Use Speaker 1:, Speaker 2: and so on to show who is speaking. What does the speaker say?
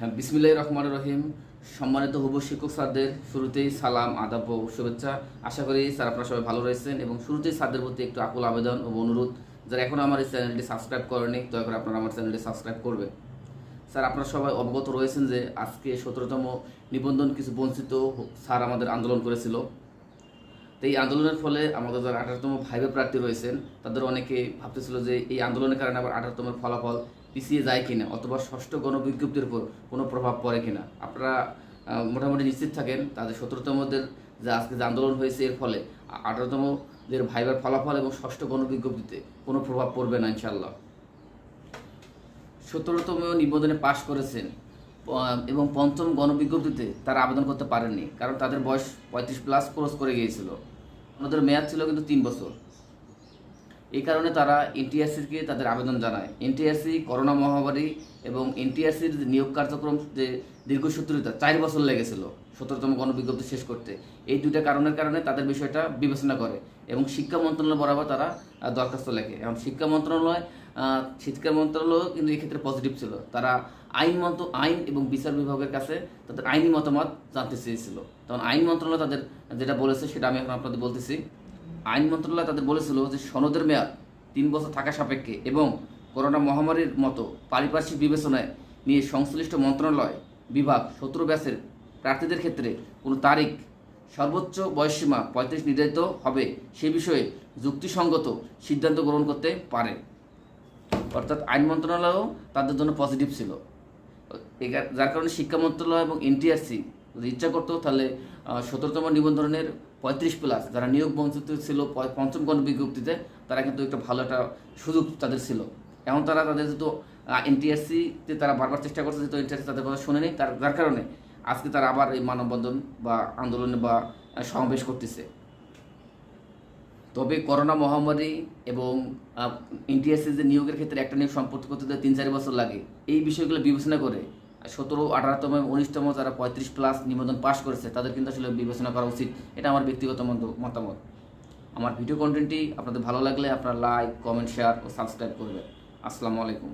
Speaker 1: হ্যাঁ বিসমিল্লাহ রহমান রহিম। সম্মানিত হুব শিক্ষক স্যারদের শুরুতেই সালাম, আদাব ও শুভেচ্ছা। আশা করি স্যার আপনারা সবাই ভালো রয়েছেন এবং শুরুতেই স্যারদের প্রতি একটু আকুল আবেদন ও অনুরোধ। যারা এখনও আমার এই চ্যানেলটি সাবস্ক্রাইব করেনি দয়া করে আপনারা আমার চ্যানেলটি সাবস্ক্রাইব করবে স্যার, আপনারা সবাই অবগত রয়েছেন যে আজকে সতেরোতম নিবন্ধন কিছু বঞ্চিত স্যার আমাদের আন্দোলন করেছিল। তো এই আন্দোলনের ফলে আমাদের যারা আঠারোতম ভাইবে প্রার্থী রয়েছেন, তাদের অনেকে ভাবতেছিল যে এই আন্দোলনের কারণে আবার আঠারোতমের ফলাফল পিছিয়ে যায় কিনা, অথবা ষষ্ঠ গণবিজ্ঞপ্তির উপর কোনো প্রভাব পড়ে কিনা? আপনারা মোটামুটি নিশ্চিত থাকেন, তাদের সতেরোতমদের যে আজকে যে আন্দোলন হয়েছে এর ফলে আঠারোতম যে ভাইবার ফলাফল এবং ষষ্ঠ গণবিজ্ঞপ্তিতে কোনো প্রভাব পড়বে না ইনশাল্লাহ সতেরোতম নিবন্ধনে পাশ করেছেন এবং পঞ্চম গণবিজ্ঞপ্তিতে তারা আবেদন করতে পারেননি, কারণ তাদের বয়স পঁয়ত্রিশ প্লাস ক্রস করে গিয়েছিল। ওনাদের মেয়াদ ছিল কিন্তু তিন বছর। এই কারণে তারা এনটিআরসিকে তাদের আবেদন জানায়। এনটিআরসি করোনা মহামারী এবং এনটিআরসির নিয়োগ কার্যক্রম যে দীর্ঘসূত্রিতা চার বছর লেগেছিল সতেরোতম গণবিজ্ঞপ্তি শেষ করতে। এই দুইটা কারণের কারণে তাদের বিষয়টা বিবেচনা করে এবং শিক্ষা মন্ত্রণালয় বরাবর তারা দরখাস্ত লেখে। এবং শিক্ষা মন্ত্রণালয় শিক্ষা মন্ত্রণালয় কিন্তু এক্ষেত্রে পজিটিভ ছিল। তারা আইন মন্ত্র, আইন এবং বিচার বিভাগের কাছে তাদের আইনি মতামত জানতে চেয়েছিল। তখন আইন মন্ত্রণালয় তাদের যেটা বলেছে সেটা আমি এখন আপনাদের বলতেছি। আইন মন্ত্রণালয় তাদের বলেছিল যে সনদের মেয়াদ তিন বছর থাকা সাপেক্ষে এবং করোনা মহামারীর মতো পারিপার্শ্বিক বিবেচনায় নিয়ে সংশ্লিষ্ট মন্ত্রণালয় বিভাগ সতেরো ব্যাসের প্রার্থীদের ক্ষেত্রে কোনো তারিখ, সর্বোচ্চ বয়সসীমা পঁয়ত্রিশ নির্ধারিত হবে সে বিষয়ে যুক্তিসঙ্গত সিদ্ধান্ত গ্রহণ করতে পারে। অর্থাৎ আইন মন্ত্রণালয়ও তাদের জন্য পজিটিভ ছিল। যার কারণে শিক্ষা মন্ত্রণালয় এবং এনটিআরসি যদি ইচ্ছা করতো তাহলে সতেরোতম নিবন্ধনের পঁয়ত্রিশ প্লাস যারা নিয়োগ বঞ্চিত ছিল পঞ্চম গণ বিজ্ঞপ্তিতে, তারা কিন্তু একটা ভালো একটা সুযোগ তাদের ছিল। এখন তারা তাদের যেহেতু এনটিআরসিতে তারা বারবার চেষ্টা করছে, যেহেতু এনটিআরসি তাদের কথা শুনেনি, তার, যার কারণে আজকে তারা আবার এই মানববন্ধন বা আন্দোলনে বা সমাবেশ করতেছে। তবে করোনা মহামারী এবং এনটিএসসি যে নিয়োগের ক্ষেত্রে একটা নিয়োগ সম্পর্ক করতে তিন চার বছর লাগে, এই বিষয়গুলো বিবেচনা করে সতেরো, আঠারোতম উনিশতম যারা পঁয়ত্রিশ প্লাস নিবন্ধন পাশ করেছে, তাদের কিন্তু আসলে বিবেচনা করা উচিত। এটা আমার ব্যক্তিগত মতামত। আমার ভিডিও কন্টেন্টটি আপনাদের ভালো লাগলে আপনারা লাইক কমেন্ট শেয়ার ও সাবস্ক্রাইব করবেন। আসসালামু আলাইকুম।